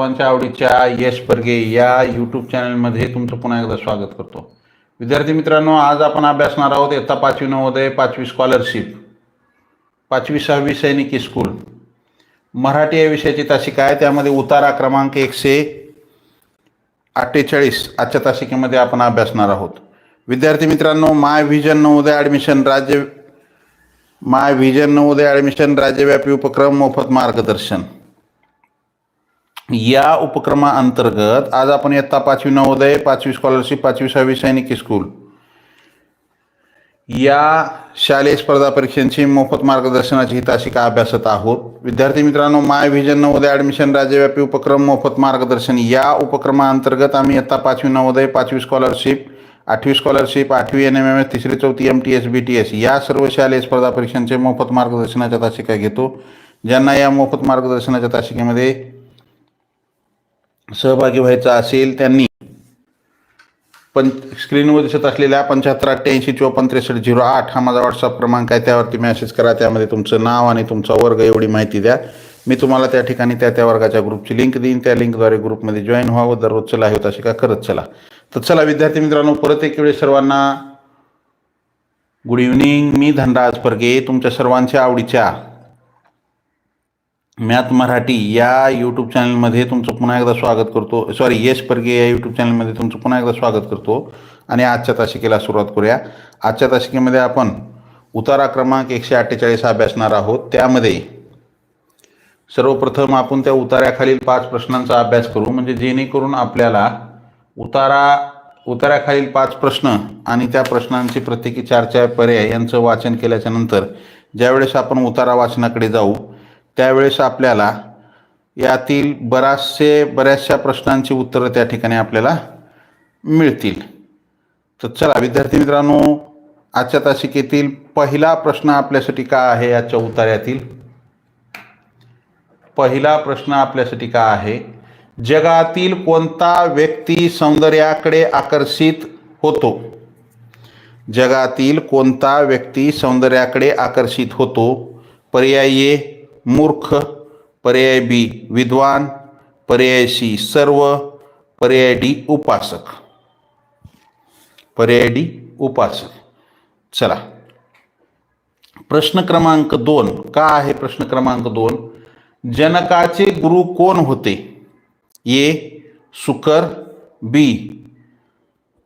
सर्वांच्या आवडीच्या यश परगे या यूट्यूब चॅनलमध्ये तुमचं पुन्हा एकदा स्वागत करतो. विद्यार्थी मित्रांनो आज आपण अभ्यासणार आहोत इयत्ता पाचवी नवोदय पाचवी स्कॉलरशिप पाचवी सहावी सैनिकी स्कूल मराठी या विषयाची तासिका आहे त्यामध्ये उतारा क्रमांक एकशे अठ्ठेचाळीस आजच्या तासिकेमध्ये आपण अभ्यासणार आहोत. विद्यार्थी मित्रांनो माय व्हिजन नवोदय ॲडमिशन राज्य माय व्हिजन नवोदय ॲडमिशन राज्यव्यापी उपक्रम मोफत मार्गदर्शन. या उपक्रमाअंतर्गत आज आपण इयत्ता पाचवी नवोदय पाचवी स्कॉलरशिप पाचवी सहावी सैनिकी स्कूल या शालेय स्पर्धा परीक्षांची मोफत मार्गदर्शनाची ही तासिका अभ्यासत आहोत. विद्यार्थी मित्रांनो माय व्हिजन नवोदय ॲडमिशन राज्यव्यापी उपक्रम मोफत मार्गदर्शन. या उपक्रमाअंतर्गत आम्ही इयत्ता पाचवी नवोदय पाचवी स्कॉलरशिप आठवी स्कॉलरशिप आठवी एन एम एम एस तिसरी चौथी M T S B T S या सर्व शालेय स्पर्धा परीक्षांचे मोफत मार्गदर्शनाच्या तासिका घेतो. ज्यांना या मोफत मार्गदर्शनाच्या तासिकेमध्ये सहभागी व्हायचा असेल त्यांनी. पण स्क्रीनवर दिसत असलेल्या पंच्याहत्तर अठ्ठ्याऐंशी चोपन्न त्रेसष्ट झिरो आठ हा माझा व्हॉट्सअप क्रमांक आहे. त्यावरती मॅसेज करा. त्यामध्ये तुमचं नाव आणि तुमचा वर्ग एवढी माहिती द्या. मी तुम्हाला त्या ठिकाणी त्या त्या वर्गाच्या ग्रुपची लिंक देईन. त्या लिंकद्वारे ग्रुपमध्ये जॉईन व्हावं. दररोज चला होत अशी का? करत चला. तर चला विद्यार्थी मित्रांनो परत एक वेळेस सर्वांना गुड इव्हनिंग मी धनराज परगे तुमच्या सर्वांच्या आवडीच्या मॅथ मराठी या यूट्यूब चॅनलमध्ये तुमचं पुन्हा एकदा स्वागत करतो. सॉरी यश परगे या यूट्यूब चॅनलमध्ये तुमचं पुन्हा एकदा स्वागत करतो. आणि आजच्या तासिकेला सुरुवात करूया. आजच्या तासिकेमध्ये आपण उतारा क्रमांक एकशे अठ्ठेचाळीस अभ्यासणार आहोत. त्यामध्ये सर्वप्रथम आपण त्या उतार्याखालील पाच प्रश्नांचा अभ्यास करू. म्हणजे जेणेकरून आपल्याला उतारा उतार्याखालील पाच प्रश्न आणि त्या प्रश्नांची प्रत्येकी चार चार पर्याय यांचं वाचन केल्याच्यानंतर ज्यावेळेस आपण उतारा वाचनाकडे जाऊ त्यावेळेस आपल्याला यातील बराचसे बऱ्याचशा प्रश्नांची उत्तरं त्या ठिकाणी आपल्याला मिळतील. तर चला विद्यार्थी मित्रांनो आजच्या तासिकेतील पहिला प्रश्न आपल्यासाठी का आहे याच्या उतार्यातील? पहिला प्रश्न आपल्यासाठी का आहे? जगातील कोणता व्यक्ती सौंदर्याकडे आकर्षित होतो? जगातील कोणता व्यक्ती सौंदर्याकडे आकर्षित होतो? पर्याय मूर्ख पर्याय बी विद्वान पर्याय सी सर्व पर्याय डी उपासक. पर्याय डी उपासक. चला. प्रश्न क्रमांक दोन. का आहे प्रश्न क्रमांक दोन? जनकाचे गुरु कोण होते? ए. सुकर बी.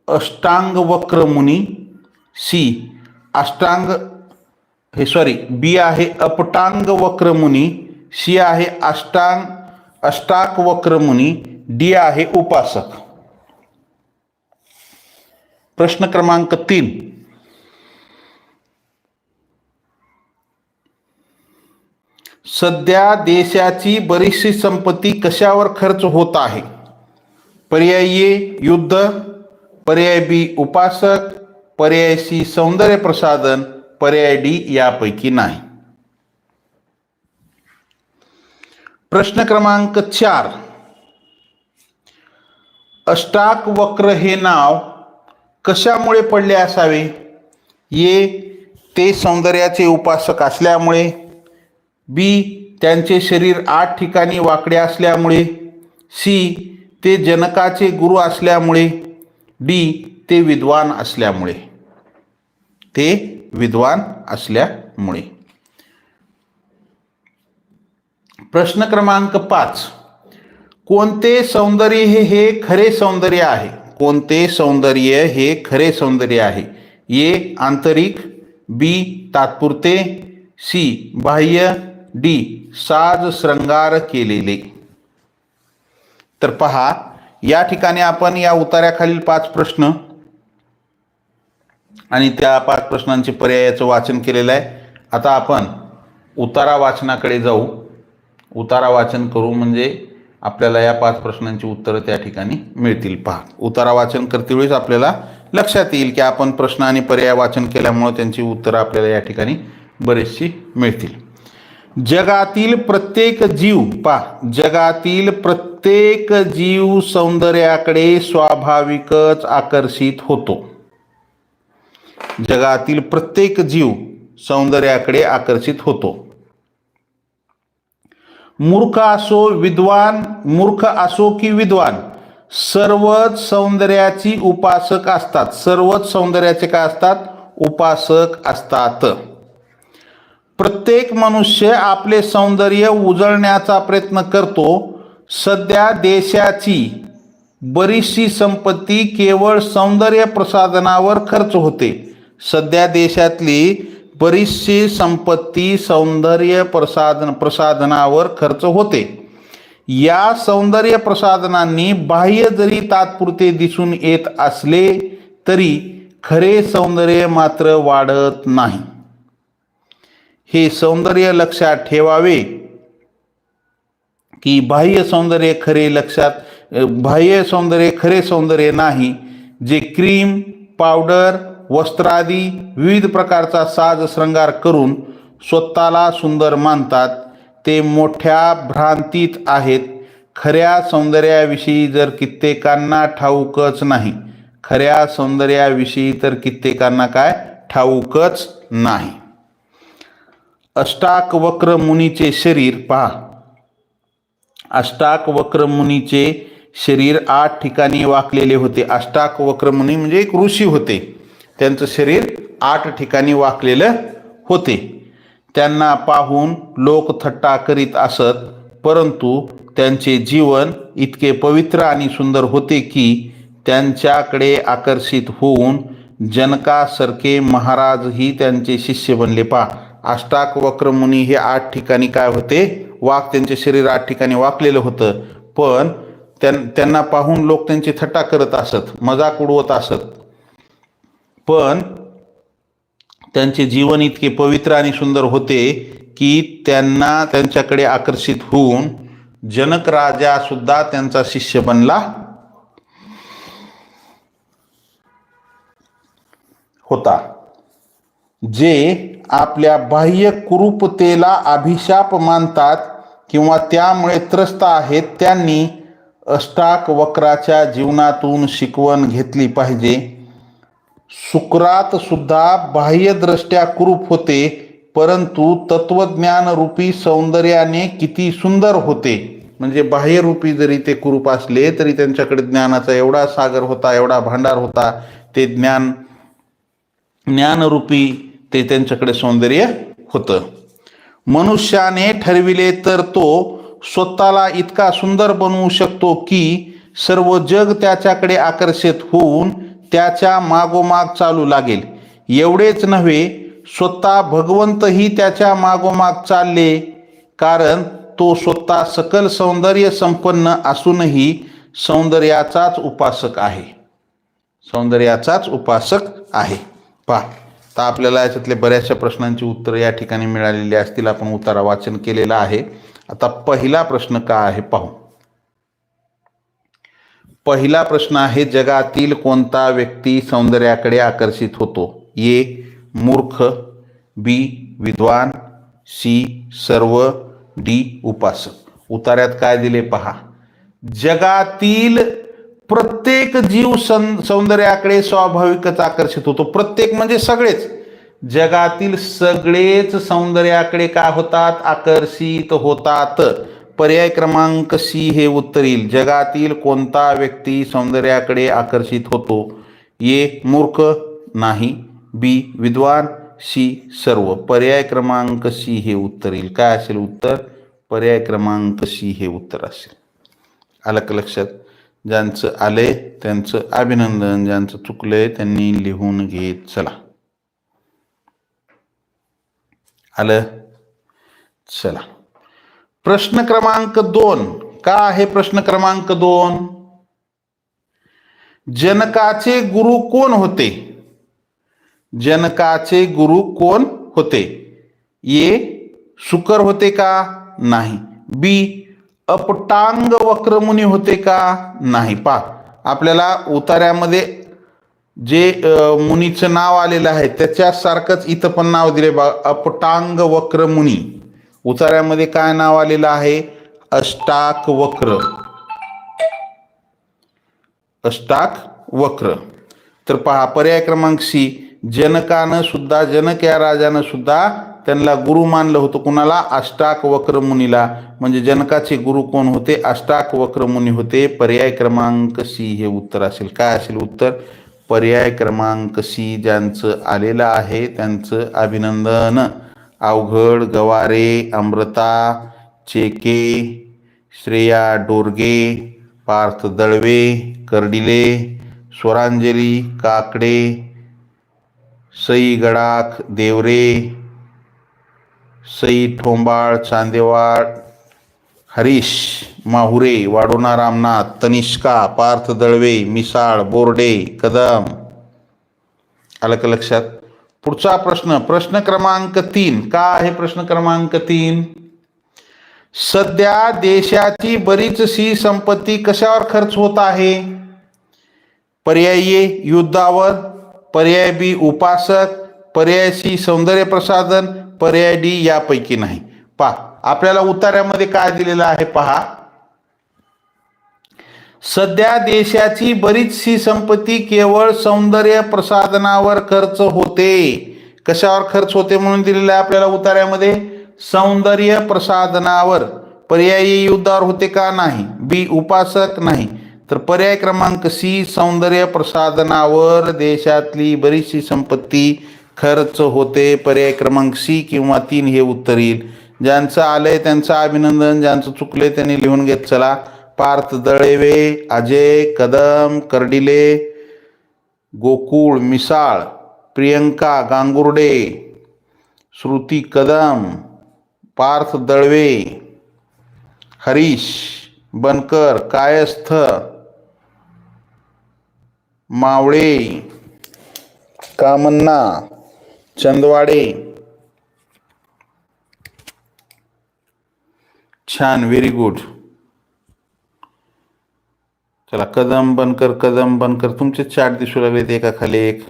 अष्टांग वक्र मुनी सी. अष्टांग हे सॉरी बी आहे अपटांग वक्र मुनी सी आहे अष्टांग अष्टाक वक्र मुनी डी आहे उपासक. प्रश्न क्रमांक तीन. सध्या देशाची बरीचशी संपत्ती कशावर खर्च होत आहे? पर्याय ए युद्ध पर्याय बी उपासक पर्याय सी सौंदर्य प्रसाधन पर्याय डी यापैकी नाही. प्रश्न क्रमांक चार. अष्टाक वक्र हे नाव कशामुळे पडले असावे? ये ते सौंदर्याचे उपासक असल्यामुळे. बी त्यांचे शरीर आठ ठिकाणी वाकडे असल्यामुळे. सी ते जनकाचे गुरु असल्यामुळे. डी ते विद्वान असल्यामुळे. ते विद्वान असल्यामुळे. प्रश्न क्रमांक पाच. कोणते सौंदर्य हे हे खरे सौंदर्य आहे? कोणते सौंदर्य हे खरे सौंदर्य आहे? ए. आंतरिक बी. तात्पुरते सी. बाह्य डी. साज श्रंगार केलेले. तर पहा या ठिकाणी आपण या उतार्याखालील पाच प्रश्न आणि त्या पाच प्रश्नांचे पर्यायाचं वाचन केलेलं आहे. आता आपण उतारा वाचनाकडे जाऊ. उतारा वाचन करू म्हणजे आपल्याला या पाच प्रश्नांची उत्तरं त्या ठिकाणी मिळतील. पहा उतारा वाचन करतेवेळीच आपल्याला लक्षात येईल की आपण प्रश्न आणि पर्याय वाचन केल्यामुळं त्यांची उत्तरं आपल्याला या ठिकाणी बरीचशी मिळतील. जगातील प्रत्येक जीव पा जगातील प्रत्येक जीव सौंदर्याकडे स्वाभाविकच आकर्षित होतो. जगातील प्रत्येक जीव सौंदर्याकडे आकर्षित होतो. मूर्ख असो विद्वान मूर्ख असो की विद्वान सर्वच सौंदर्याची उपासक असतात. सर्वच सौंदर्याचे काय असतात? उपासक असतात. प्रत्येक मनुष्य आपले सौंदर्य उजळण्याचा प्रयत्न करतो. सध्या देशाची बरीचशी संपत्ती केवळ सौंदर्य प्रसाधनावर खर्च होते. सध्या देशातली बरीचशी संपत्ती सौंदर्य प्रसाधन प्रसाधनावर खर्च होते. या सौंदर्य प्रसाधनांनी बाह्य जरी तात्पुरते दिसून येत असले तरी खरे सौंदर्य मात्र वाढत नाही. हे सौंदर्य लक्षात ठेवावे की बाह्य सौंदर्य खरे लक्षात बाह्य सौंदर्य खरे सौंदर्य नाही जे क्रीम पावडर वस्त्रादी विविध प्रकारचा साज श्रंगार करून स्वतःला सुंदर मानतात ते मोठ्या भ्रांतीत आहेत. खऱ्या सौंदर्याविषयी जर कित्येकांना ठाऊकच नाही. खऱ्या सौंदर्याविषयी तर कित्येकांना काय? ठाऊकच नाही. अष्टाक वक्र मुनीचे शरीर पहा. अष्टाक वक्र मुनीचे शरीर आठ ठिकाणी वाकलेले होते. अष्टाक वक्र मुनी म्हणजे एक ऋषी होते. त्यांचं शरीर आठ ठिकाणी वाकलेलं होते. त्यांना पाहून लोक थट्टा करीत असत परंतु त्यांचे जीवन इतके पवित्र आणि सुंदर होते की त्यांच्याकडे आकर्षित होऊन जनकासारखे महाराजही त्यांचे शिष्य बनले. पा अष्टाक वक्र मुनी हे आठ ठिकाणी काय होते? वाक त्यांचे शरीर आठ ठिकाणी वाकलेलं होतं. पण त्यांना पाहून लोक त्यांची थट्टा करत असत मजाक उडवत असत. पण त्यांचे जीवन इतके पवित्र आणि सुंदर होते की त्यांना त्यांच्याकडे आकर्षित होऊन जनक राजा सुद्धा त्यांचा शिष्य बनला होता. जे आपल्या बाह्य कुरूपतेला अभिशाप मानतात किंवा त्यामुळे त्रस्त आहेत त्यांनी अष्टाक वक्राच्या जीवनातून शिकवण घेतली पाहिजे. सुकरात सुद्धा बाह्यदृष्ट्या कुरूप होते परंतु तत्वज्ञान रूपी सौंदर्याने किती सुंदर होते. म्हणजे बाह्यरूपी जरी ते कुरूप असले तरी त्यांच्याकडे ज्ञानाचा एवढा सागर होता एवढा भांडार होता ते ज्ञान ज्ञानरूपी ते त्यांच्याकडे सौंदर्य होतं. मनुष्याने ठरविले तर तो स्वतःला इतका सुंदर बनवू शकतो की सर्व जग त्याच्याकडे आकर्षित होऊन त्याच्या मागोमाग चालू लागेल. एवढेच नव्हे स्वतः भगवंतही त्याच्या मागोमाग चालले कारण तो स्वतः सकल सौंदर्य संपन्न असूनही सौंदर्याचाच उपासक आहे. सौंदर्याचाच उपासक आहे. पहा तर आपल्याला याच्यातले बऱ्याचशा प्रश्नांची उत्तरं या ठिकाणी मिळालेली असतील. आपण उतारा वाचन केलेलं आहे. आता पहिला प्रश्न का आहे पाहू. पहिला प्रश्न आहे जगातील कोणता व्यक्ती सौंदर्याकडे आकर्षित होतो? ए मूर्ख बी विद्वान सी सर्व डी उपासक. उतार्यात काय दिले पहा? जगातील प्रत्येक जीव सं सौंदर्याकडे स्वाभाविकच आकर्षित होतो. प्रत्येक म्हणजे सगळेच. जगातील सगळेच सौंदर्याकडे काय होतात आकर्षित होतात? पर्याय क्रमांक सी हे उत्तर येईल. जगातील कोणता व्यक्ती सौंदर्याकडे आकर्षित होतो? ए मूर्ख. नाही. बी विद्वान. सी सर्व. पर्याय क्रमांक सी हे उत्तर येईल. काय असेल उत्तर? पर्याय क्रमांक सी हे उत्तर असेल. आलं का लक्षात. ज्यांचं आले त्यांचं अभिनंदन. ज्यांचं चुकलंय त्यांनी लिहून घेत चला. आलं? चला. प्रश्न क्रमांक दोन. का आहे प्रश्न क्रमांक दोन? जनकाचे गुरु कोण होते? जनकाचे गुरु कोण होते? ए शुकर होते का? नाही. बी अपटांग वक्रमुनी होते का? नाही. पा आपल्याला उतार्यामध्ये जे मुनीचं नाव आलेलं आहे त्याच्यासारखंच इथं पण नाव दिले बा अपटांग वक्र मुनी. उतार्यामध्ये काय नाव आलेलं आहे? अष्टाक वक्र. अष्टाक वक्र. तर पहा पर्याय क्रमांक सी जनकानं सुद्धा जनक या राजानं सुद्धा त्यांना गुरु मानलं होतं. कुणाला? अष्टाक वक्र मुनीला. म्हणजे जनकाचे गुरु कोण होते? अष्टाक वक्र मुनी होते. पर्याय क्रमांक सी हे उत्तर असेल. काय असेल उत्तर? पर्याय क्रमांक सी ज्यांचं आलेलं आहे त्यांचं अभिनंदन. अवघड गवारे अमृता चेके श्रेया डोरगे पार्थ दळवे कर्डिले स्वरांजली काकडे सई गडाख देवरे सई ठोंबाळ चांदेवाड हरीश माहुरे वाडोना रामनाथ तनिष्का पार्थ दळवे मिसाळ बोर्डे कदम. आलं का लक्षात? पुढचा प्रश्न प्रश्न क्रमांक तीन. का आहे प्रश्न क्रमांक तीन? सध्या देशाची बरीचशी संपत्ती कशावर खर्च होत आहे? पर्याय ए युद्धावर पर्याय बी उपासक पर्याय सी सौंदर्य प्रसाधन पर्याय डी यापैकी नाही. पहा आपल्याला उतार्यामध्ये काय दिलेलं आहे पहा. सध्या देशाची बरीचशी संपत्ती केवळ सौंदर्य प्रसाधनावर खर्च होते. कशावर खर्च होते म्हणून दिलेलं आहे आपल्याला उतार्यामध्ये सौंदर्य प्रसाधनावर. पर्यायी युद्धावर होते का नाही? बी उपासक नाही. तर पर्याय क्रमांक सी सौंदर्य प्रसाधनावर देशातली बरीचशी संपत्ती खर्च होते. पर्याय क्रमांक सी किंवा तीन हे उत्तर येईल. ज्यांचं आलंय त्यांचं अभिनंदन ज्यांचं चुकले त्यांनी लिहून घेत चला. पार्थ दळेवे अजय कदम कर्डिले गोकुळ मिसाळ प्रियंका गांगुर्डे श्रुती कदम पार्थ दळवे हरीश बनकर कायस्थ मावळे कामन्ना चंदवाडे छान व्हेरी गुड चला कदम बनकर कदम बनकर तुमचे चार्ट दिसू लागलेत एका खाली एक.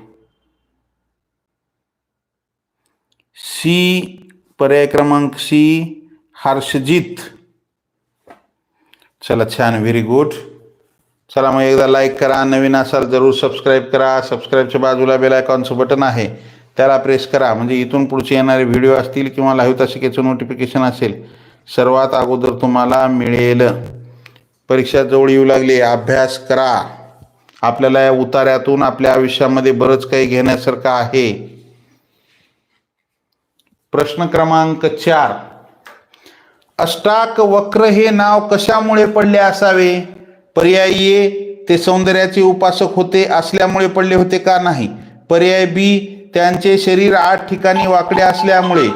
सी पर्याय क्रमांक सी हर्षजित. चला छान व्हेरी गुड चला मग एकदा लाईक करा नवीन असाल जरूर सबस्क्राईब करा. सबस्क्राईबच्या बाजूला बेल आयकॉनचं बटन आहे. त्याला प्रेस करा. म्हणजे इथून पुढचे येणारे व्हिडिओ असतील किंवा लाईव्ह तासिकेचं नोटिफिकेशन असेल सर्वात अगोदर तुम्हाला मिळेल. परीक्षा जवळ येऊ लागली. अभ्यास करा. आपल्याला या उतार्यातून आपल्या आयुष्यामध्ये बरंच काही घेण्यासारखं आहे. प्रश्न क्रमांक चार. अष्टाक वक्र हे नाव कशामुळे पडले असावे? पर्याय ए ते सौंदर्याचे उपासक होते असल्यामुळे पडले होते का नाही? पर्याय बी त्यांचे शरीर आठ ठिकाणी वाकडे असल्यामुळे.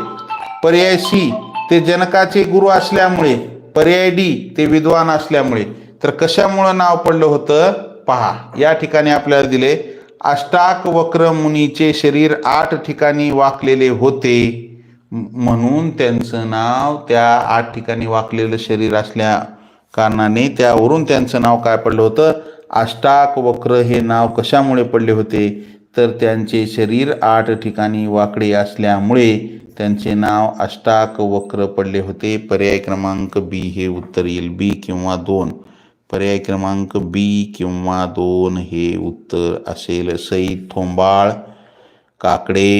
पर्याय सी ते जनकाचे गुरु असल्यामुळे पर्याय डी ते विद्वान असल्यामुळे. तर कशामुळं नाव पडलं होतं? पहा या ठिकाणी आपल्याला दिले अष्टाक वक्र मुनीचे शरीर आठ ठिकाणी वाकलेले होते. म्हणून त्यांचं नाव त्या आठ ठिकाणी वाकलेलं शरीर असल्या कारणाने त्यावरून त्यांचं नाव काय पडलं होतं? अष्टाक वक्र हे नाव कशामुळे पडले होते? तर त्यांचे शरीर आठ ठिकाणी वाकडे असल्यामुळे त्यांचे नाव अष्टाक वक्र पडले होते. पर्याय क्रमांक बी हे उत्तर येईल. बी किंवा दोन. पर्याय क्रमांक बी किंवा दोन हे उत्तर असेल. सई थोंबाळ काकडे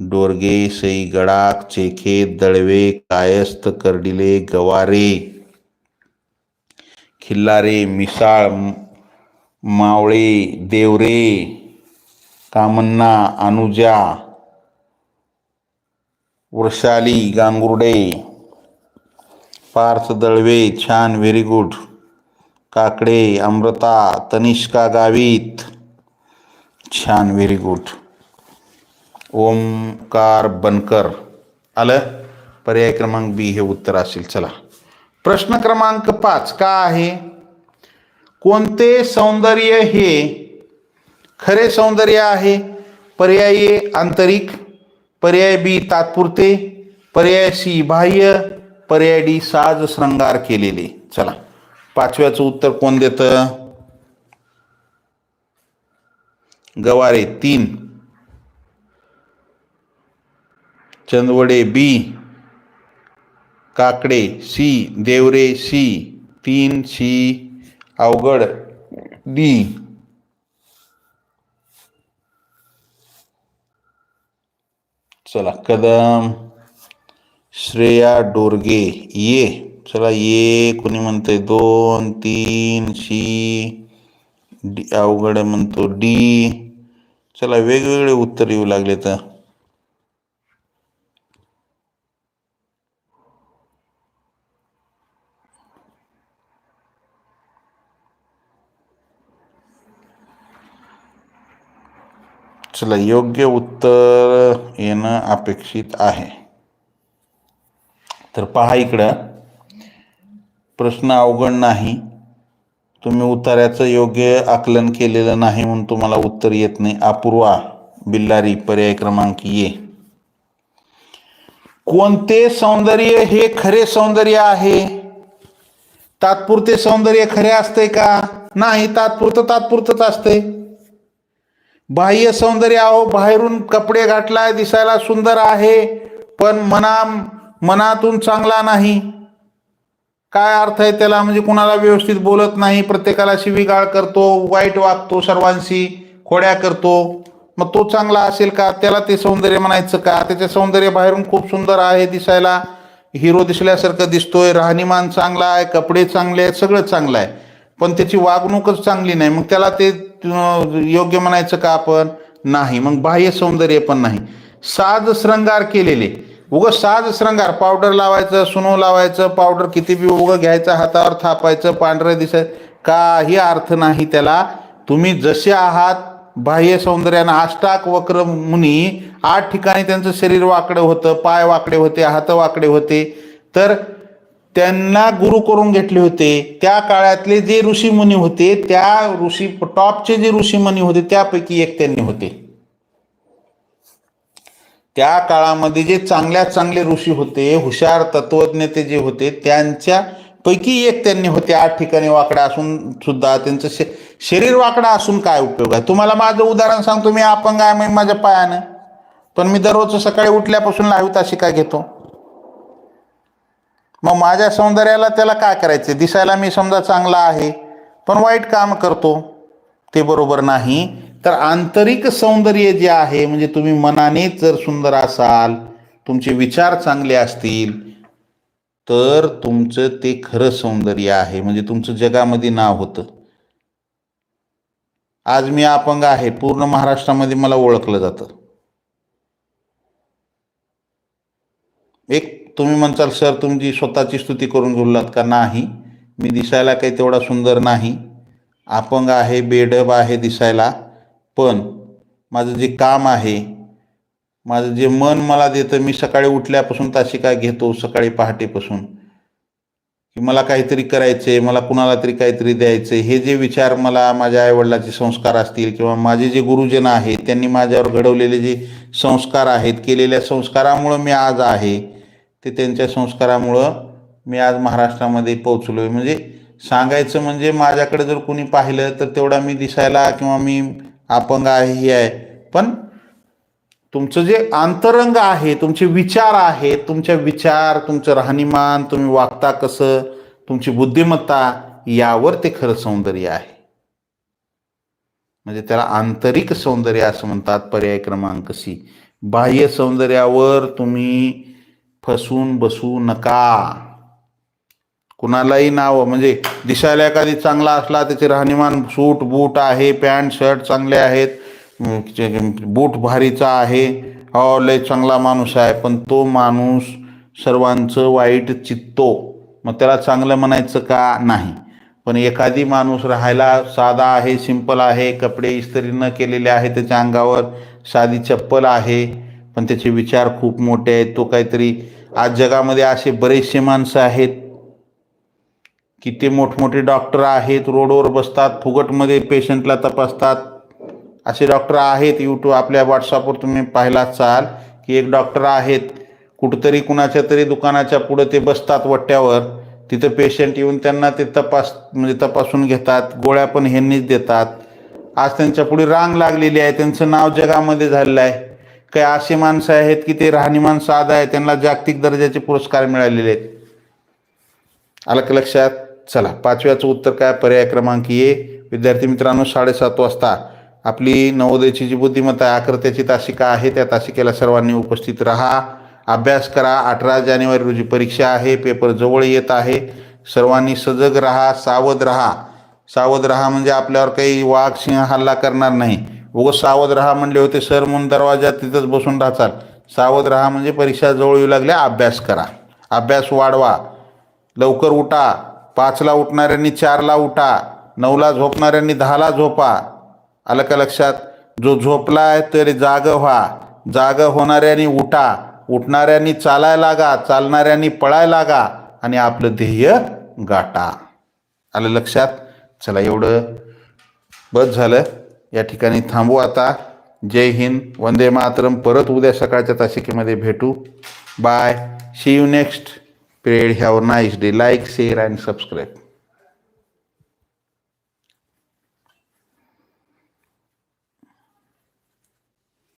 डोरगे सई गडाक चेखे दळवे कायस्थ करडिले गवारे खिल्लारे मिसाळ मावळे देवरे कामन्ना अनुजा वृषाली गांगुर्डे पार्थ दळवे छान व्हेरी गुड काकडे अमृता तनिष्का गावित छान व्हेरी गुड ओमकार बनकर. आलं? पर्याय क्रमांक बी हे उत्तर असेल. चला. प्रश्न क्रमांक पाच का आहे? कोणते सौंदर्य हे खरे सौंदर्य आहे. पर्याय ए आंतरिक पर्याय बी तात्पुरते पर्याय सी बाह्य पर्याय डी साज श्रंगार केलेले. चला पाचव्याचं उत्तर कोण देतं? गवारे तीन. Chandwade B. Kakade C. Deore C. तीन सी. अवघड डी. चला कदम. श्रेया डोरगे ये. चला ये कोणी म्हणतंय? दोन तीन शी. डी अवघड म्हणतो. डी. चला वेगवेगळे उत्तर येऊ लागले तर चला योग्य उत्तर येणं अपेक्षित आहे. तर पहा इकडं. प्रश्न अवघड नाही. तुम्ही उतार्याचं योग्य आकलन केलेलं नाही म्हणून तुम्हाला उत्तर येत नाही. अपूर्वा बिल्लारी पर्याय क्रमांक ये कोणते सौंदर्य हे खरे सौंदर्य आहे? तात्पुरते सौंदर्य खरे असते का? नाही तात्पुरतं तात्पुरतंच असते. बाह्य सौंदर्य अहो बाहेरून कपडे घातलाय दिसायला सुंदर आहे पण मना मनातून चांगला नाही. काय अर्थ आहे त्याला? म्हणजे कुणाला व्यवस्थित बोलत नाही प्रत्येकाला शिवीगाळ करतो वाईट वागतो सर्वांशी खोड्या करतो. मग तो चांगला असेल का? त्याला ते सौंदर्य म्हणायचं का? त्याचे सौंदर्य बाहेरून खूप सुंदर आहे दिसायला हिरो दिसल्यासारखं दिसतोय राहणीमान चांगला आहे कपडे चांगले आहेत सगळं चांगलं आहे. पण त्याची वागणूकच चांगली नाही. मग त्याला ते योग्य म्हणायचं का आपण? नाही. मग बाह्य सौंदर्य पण नाही. साज श्रंगार केलेले. उगं साज श्रंगार. पावडर लावायचं सुनो लावायचं पावडर किती बी उगं घ्यायचं हातावर थापायचं पांढरं दिसायचं काही अर्थ नाही त्याला. तुम्ही जसे आहात बाह्य सौंदर्यानं अष्टाक वक्र मुनी आठ ठिकाणी त्यांचं शरीर वाकडं होतं पाय वाकडे होते हात वाकडे होते. तर त्यांना गुरु करून घेतले होते. त्या काळातले जे ऋषीमुनी होते त्या ऋषी टॉपचे जे ऋषीमुनी होते त्यापैकी एक त्यांनी होते. त्या काळामध्ये जे चांगल्या चांगले ऋषी होते हुशार तत्वज्ञते जे होते त्यांच्या पैकी एक त्यांनी होते. आठ ठिकाणी वाकडा असून सुद्धा त्यांचं शे शरीर वाकडा असून काय उपयोग आहे? तुम्हाला माझं उदाहरण सांगतो. मी अपंग आहे माझ्या पायानं. पण मी दररोज सकाळी उठल्यापासून लाईव्ह ताशी काय घेतो. मग माझ्या सौंदर्याला त्याला काय करायचे? दिसायला मी समजा चांगला आहे पण वाईट काम करतो. ते बरोबर नाही. तर आंतरिक सौंदर्य जे आहे म्हणजे तुम्ही मनाने जर सुंदर असाल तुमचे विचार चांगले असतील तर तुमचं ते खरं सौंदर्य आहे. म्हणजे तुमचं जगामध्ये नाव होतं. आज मी अपंग आहे पूर्ण महाराष्ट्रामध्ये मला ओळखलं जातं. एक तुम्ही म्हणताल सर तुमची स्वतःची स्तुती करून घेऊलात का? नाही. मी दिसायला काही तेवढा सुंदर नाही. अपंग आहे बेडब आहे दिसायला. पण माझं जे काम आहे माझं जे मन मला देतं मी सकाळी उठल्यापासून ताशिका घेतो सकाळी पहाटेपासून? की मला काहीतरी करायचे मला कुणाला तरी काहीतरी द्यायचे हे जे विचार मला माझ्या आईवडिलाचे संस्कार असतील किंवा माझे जे गुरुजन आहेत त्यांनी माझ्यावर घडवलेले जे संस्कार आहेत केलेल्या संस्कारामुळं मी आज आहे. ते त्यांच्या संस्कारामुळं मी आज महाराष्ट्रामध्ये पोहोचलो आहे म्हणजे सांगायचं म्हणजे माझ्याकडे जर कोणी पाहिलं तर तेवढा मी दिसायला किंवा मी अपंग आहे हे आहे. पण तुमचं जे अंतरंग आहे तुमचे विचार आहेत तुमच्या विचार तुमचं राहणीमान तुम्ही वागता कसं तुमची बुद्धिमत्ता यावर ते खरं सौंदर्य आहे. म्हणजे त्याला आंतरिक सौंदर्य असं म्हणतात पर्याय क्रमांक सी. बाह्य सौंदर्यावर तुम्ही फसून बसू नका. कुणालाही नाव म्हणजे दिसायला एखादी चांगला असला त्याचे राहणीमान सूट बूट आहे पॅन्ट शर्ट चांगले आहेत बूट भारीचा आहे हो लय चांगला माणूस आहे पण तो माणूस सर्वांचं वाईट चित्तो. मग त्याला चांगलं म्हणायचं का? नाही. पण एखादी माणूस राहायला साधा आहे सिंपल आहे कपडे इस्त्री न केलेले आहे त्याच्या अंगावर साधी चप्पल आहे पण त्याचे विचार खूप मोठे आहेत. तो काहीतरी आज जगामध्ये असे बरेचसे माणसं आहेत की ते मोठमोठे डॉक्टर आहेत रोडवर बसतात फुगटमध्ये पेशंटला तपासतात. असे डॉक्टर आहेत यूट्यूब आपल्या व्हॉट्सअपवर तुम्ही पाहिला असाल की एक डॉक्टर आहेत कुठंतरी कुणाच्या तरी दुकानाच्या पुढं ते बसतात वट्ट्यावर. तिथं पेशंट येऊन त्यांना ते तपास म्हणजे तपासून घेतात गोळ्या पण ह्यांनीच देतात. आज त्यांच्या पुढे रांग लागलेली आहे त्यांचं नाव जगामध्ये झालेलं आहे. काही असे माणसं आहेत की ते राहणीमान साधा आहे त्यांना जागतिक दर्जाचे पुरस्कार मिळालेले आहेत. आलं का लक्षात? चला पाचव्याचं उत्तर काय? पर्याय क्रमांक ये विद्यार्थी मित्रांनो साडेसात वाजता. आपली नवोदयची जी बुद्धिमत्ता आहे आकृत्याची तासिका आहे त्या तासिकेला सर्वांनी उपस्थित राहा. अभ्यास करा. अठरा जानेवारी रोजी परीक्षा आहे पेपर जवळ येत आहे. सर्वांनी सजग राहा सावध राहा. सावध राहा म्हणजे आपल्यावर काही वाघ सिंह हल्ला करणार नाही. उग सावध राहा म्हणले होते सर म्हणून दरवाजा तिथंच बसून राहचाल. सावध राहा म्हणजे परीक्षा जवळ येऊ लागल्या अभ्यास करा. अभ्यास वाढवा. लवकर उठा. पाचला उठणाऱ्यांनी चारला उठा. नऊला झोपणाऱ्यांनी दहाला झोपा. आलं का लक्षात? जो झोपलाय तरी जाग व्हा. जाग होणाऱ्यांनी उठा. उठणाऱ्यांनी चालायला लागा. चालणाऱ्यांनी पळायला लागा. आणि आपलं ध्येय गाठा. आलं लक्षात? चला एवढं बस झालं. या ठिकाणी थांबू आता. जय हिंद. वंदे मातरम. परत उद्या सकाळच्या तासिकेमध्ये भेटू. Bye see you next period have nice day like share and subscribe